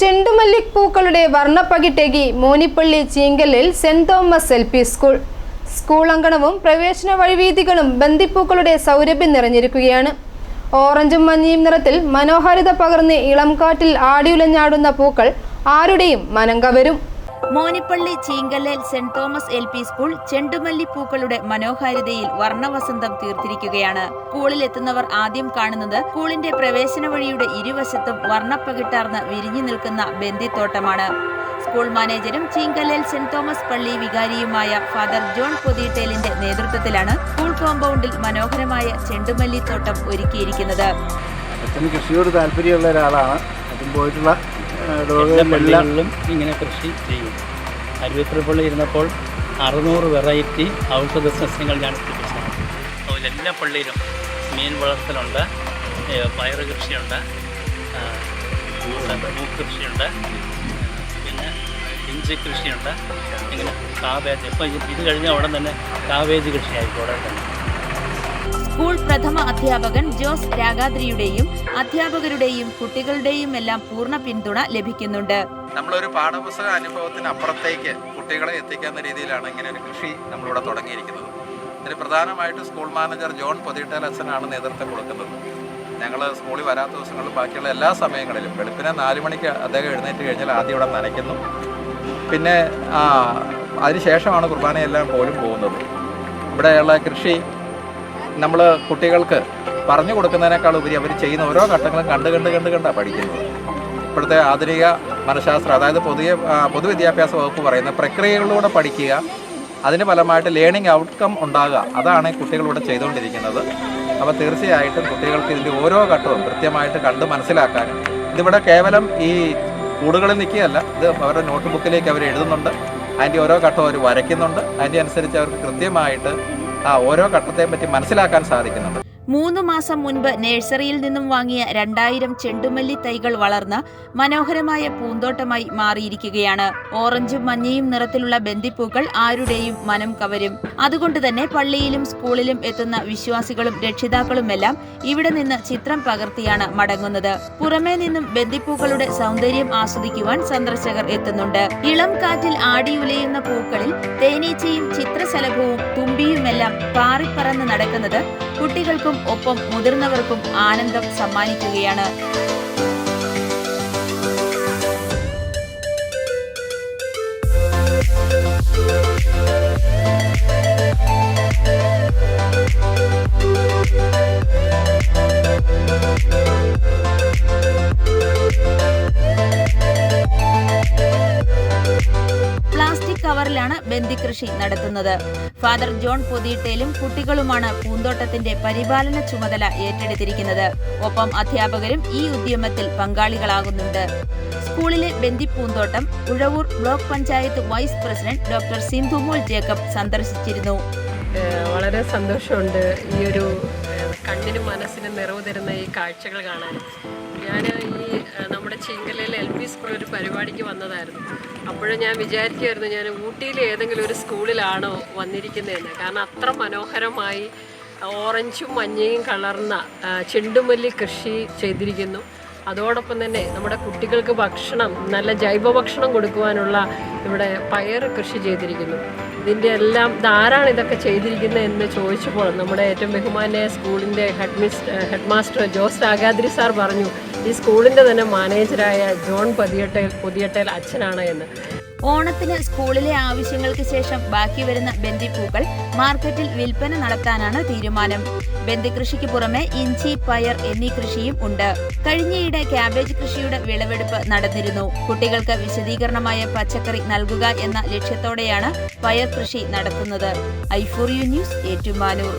ചെണ്ടുമല്ലിപ്പൂക്കളുടെ വർണപ്പകിട്ടേകി Monippally ചീങ്കലിൽ Saint Thomas L P school. School അങ്കണവും പ്രവേശന വഴിവീതികളും ബന്ദിപ്പൂക്കളുടെ സൗരഭ്യം നിറഞ്ഞിരിക്കുകയാണ്. ഓറഞ്ചും മഞ്ഞയും നിറത്തിൽ മനോഹാരിത പകർന്ന് ഇളം കാറ്റിൽ ആടിയുലഞ്ഞാടുന്ന പൂക്കൾ ആരുടെയും മനം കവരും. Monippally Cheenkallel Saint Thomas L P school ചെണ്ടുമല്ലി പൂക്കളുടെ മനോഹാരിതയിൽ വർണവസന്തം തീർത്തിരിക്കുകയാണ്. സ്കൂളിൽ എത്തുന്നവർ ആദ്യം കാണുന്നത് സ്കൂളിന്റെ പ്രവേശന വഴിയുടെ ഇരുവശത്തും വർണപ്പകിട്ടാർന്ന് വിരിഞ്ഞു നിൽക്കുന്ന ബന്ദിത്തോട്ടമാണ്. സ്കൂൾ മാനേജരും ചീങ്കല്ലേൽ സെന്റ് തോമസ് പള്ളി വികാരിയുമായ ഫാദർ ജോൺ പൊതിയട്ടേലിന്റെ നേതൃത്വത്തിലാണ് സ്കൂൾ കോമ്പൗണ്ടിൽ മനോഹരമായ ചെണ്ടുമല്ലി തോട്ടം ഒരുക്കിയിരിക്കുന്നത്. കൃഷിയോട് താല്പര്യമുള്ള ഒരാളാണ്. പോയിട്ടുള്ള പള്ളികളിലും ഇങ്ങനെ കൃഷി ചെയ്യും. അരുവിപ്പുറ പള്ളി ഇരുന്നപ്പോൾ അറുന്നൂറ് വെറൈറ്റി ഔഷധ സസ്യങ്ങൾ ഞാൻ പിടിപ്പിച്ചത് അതുപോലെ എല്ലാ പള്ളിയിലും മീൻ വളർത്തലുണ്ട് പയർ പയറ് കൃഷിയുണ്ട് കൃഷിയുണ്ട് പിന്നെ ഇഞ്ചി കൃഷിയുണ്ട് ഇങ്ങനെ കാബേജ് ഇപ്പം ഇത് കഴിഞ്ഞ ഉടൻ തന്നെ കാബേജ് കൃഷിയായിരിക്കും ഉടൻ തന്നെ സ്കൂൾ പ്രഥമ അധ്യാപകൻ ജോസ് രാഗാദ്രിയുടെയും അധ്യാപകരുടെയും കുട്ടികളുടെയും എല്ലാം പൂർണ പിന്തുണ ലഭിക്കുന്നുണ്ട്. നമ്മളൊരു പാഠപുസ്തക അനുഭവത്തിന് അപ്പുറത്തേക്ക് കുട്ടികളെ എത്തിക്കുന്ന രീതിയിലാണ് ഇങ്ങനെ ഒരു കൃഷി നമ്മളിവിടെ തുടങ്ങിയിരിക്കുന്നത്. ഇതിന് പ്രധാനമായിട്ട് സ്കൂൾ മാനേജർ ജോൺ അച്ഛനാണ് നേതൃത്വം കൊടുക്കുന്നത്. ഞങ്ങൾ സ്കൂളിൽ വരാത്ത ദിവസങ്ങളിൽ ബാക്കിയുള്ള എല്ലാ സമയങ്ങളിലും വെളുപ്പിനെ നാല് മണിക്ക് അദ്ദേഹം എഴുന്നേറ്റ് കഴിഞ്ഞാൽ ആദ്യം ഇവിടെ നനയ്ക്കുന്നു. പിന്നെ അതിനുശേഷമാണ് കുർബാനയെല്ലാം പോലും പോകുന്നത്. ഇവിടെയുള്ള കൃഷി നമ്മൾ കുട്ടികൾക്ക് പറഞ്ഞു കൊടുക്കുന്നതിനേക്കാൾ ഉപരി അവർ ചെയ്യുന്ന ഓരോ ഘട്ടങ്ങളും കണ്ട് കണ്ട് കണ്ട് കണ്ടാണ് പഠിക്കുന്നത്. ഇപ്പോഴത്തെ ആധുനിക മനഃശാസ്ത്രം അതായത് പൊതുവെ പൊതുവിദ്യാഭ്യാസ വകുപ്പ് പറയുന്ന പ്രക്രിയകളിലൂടെ പഠിക്കുക അതിന് ഫലമായിട്ട് ലേണിംഗ് ഔട്ട്കം ഉണ്ടാകുക അതാണ് കുട്ടികളിവിടെ ചെയ്തുകൊണ്ടിരിക്കുന്നത്. അപ്പോൾ തീർച്ചയായിട്ടും കുട്ടികൾക്ക് ഇതിന്റെ ഓരോ ഘട്ടവും കൃത്യമായിട്ട് കണ്ട് മനസ്സിലാക്കാൻ ഇതിവിടെ കേവലം ഈ കൂടുകളിൽ നിൽക്കുകയല്ല ഇത് അവരുടെ നോട്ട് ബുക്കിലേക്ക് അവർ എഴുതുന്നുണ്ട്. അതിന്റെ ഓരോ ഘട്ടവും അവർ വരയ്ക്കുന്നുണ്ട്. അതിന്റെ അനുസരിച്ച് അവർക്ക് കൃത്യമായിട്ട് ആ ഓരോ ഘട്ടത്തെയും പറ്റി മനസ്സിലാക്കാൻ സാധിക്കുന്നുണ്ട്. മൂന്ന് മാസം മുൻപ് നഴ്സറിയിൽ നിന്നും വാങ്ങിയ രണ്ടായിരം ചെണ്ടുമല്ലി തൈകൾ വളർന്ന് മനോഹരമായ പൂന്തോട്ടമായി മാറിയിരിക്കുകയാണ്. ഓറഞ്ചും മഞ്ഞയും നിറത്തിലുള്ള ബന്ദിപ്പൂക്കൾ ആരുടെയും മനം കവരും. അതുകൊണ്ട് തന്നെ പള്ളിയിലും സ്കൂളിലും എത്തുന്ന വിശ്വാസികളും രക്ഷിതാക്കളുമെല്ലാം ഇവിടെ നിന്ന് ചിത്രം പകർത്തിയാണ് മടങ്ങുന്നത്. പുറമേ നിന്നും ബന്ദിപ്പൂക്കളുടെ സൗന്ദര്യം ആസ്വദിക്കുവാൻ സന്ദർശകർ എത്തുന്നുണ്ട്. ഇളം കാറ്റിൽ ആടിയുലയുന്ന പൂക്കളിൽ തേനീച്ചയും ചിത്രശലഭവും തുമ്പിയുമെല്ലാം പാറിപ്പറന്ന് നടക്കുന്നത് കുട്ടികൾക്കും ഒപ്പം മുതിർന്നവർക്കും ആനന്ദം സമ്മാനിക്കുകയാണ്. പ്ലാസ്റ്റിക് കവറിലാണ് ബന്ദി കൃഷി നടത്തുന്നത്. ഫാദർ ജോൺ പൊതിയിട്ടേലും കുട്ടികളുമാണ് പൂന്തോട്ടത്തിന്റെ പരിപാലന ചുമതല ഏറ്റെടുത്തിരിക്കുന്നത്. ഒപ്പം അധ്യാപകരും ഈ ഉദ്യമത്തിൽ പങ്കാളികളാകുന്നുണ്ട്. സ്കൂളിലെ ബന്ദി പൂന്തോട്ടം Uzhavoor block panchayat vice president doctor Sindhumol Jacob സന്ദർശിച്ചിരുന്നു. വളരെ സന്തോഷമുണ്ട് ഈ ഒരു കണ്ണിനും മനസ്സിനും നിറവ് തരുന്ന ഈ കാഴ്ചകൾ കാണാൻ. ഞാൻ നമ്മുടെ ചിങ്കലയിൽ എൽ പി സ്കൂൾ ഒരു പരിപാടിക്ക് വന്നതായിരുന്നു. അപ്പോഴും ഞാൻ വിചാരിക്കുമായിരുന്നു ഞാൻ ഊട്ടിയിലെ ഏതെങ്കിലും ഒരു സ്കൂളിലാണോ വന്നിരിക്കുന്നതെന്ന്. കാരണം അത്ര മനോഹരമായി ഓറഞ്ചും മഞ്ഞയും കളർന്ന ചെണ്ടുമല്ലി കൃഷി ചെയ്തിരിക്കുന്നു. അതോടൊപ്പം തന്നെ നമ്മുടെ കുട്ടികൾക്ക് ഭക്ഷണം നല്ല ജൈവ ഭക്ഷണം കൊടുക്കുവാനുള്ള ഇവിടെ പയർ കൃഷി ചെയ്തിരിക്കുന്നു. ഇതിന്റെ എല്ലാം ഇതാരാണ് ഇതൊക്കെ ചെയ്തിരിക്കുന്നത് എന്ന് ചോദിച്ചപ്പോൾ നമ്മുടെ ഏറ്റവും ബഹുമാനായ സ്കൂളിന്റെ head miss head master Jose Ragadri sir പറഞ്ഞു ഈ സ്കൂളിന്റെ തന്നെ മാനേജരായ ജോൺ പൊതിയട്ടേൽ പുതിയട്ടേൽ അച്ഛനാണ് എന്ന്. ഓണത്തിന് സ്കൂളിലെ ആവശ്യങ്ങൾക്ക് ശേഷം ബാക്കി വരുന്ന ബന്ദിപ്പൂക്കൾ മാർക്കറ്റിൽ വിൽപ്പന നടത്താനാണ് തീരുമാനം. ബന്ദികൃഷിക്ക് പുറമെ ഇഞ്ചി പയർ എന്നീ കൃഷിയും ഉണ്ട്. കഴിഞ്ഞയിടെ ക്യാബേജ് കൃഷിയുടെ വിളവെടുപ്പ് നടന്നിരുന്നു. കുട്ടികൾക്ക് വിശദീകരണമായ പച്ചക്കറി നൽകുക എന്ന ലക്ഷ്യത്തോടെയാണ് പയർ കൃഷി നടത്തുന്നത് ഐഫോർ യു ന്യൂസ് ഏറ്റുമാനൂർ.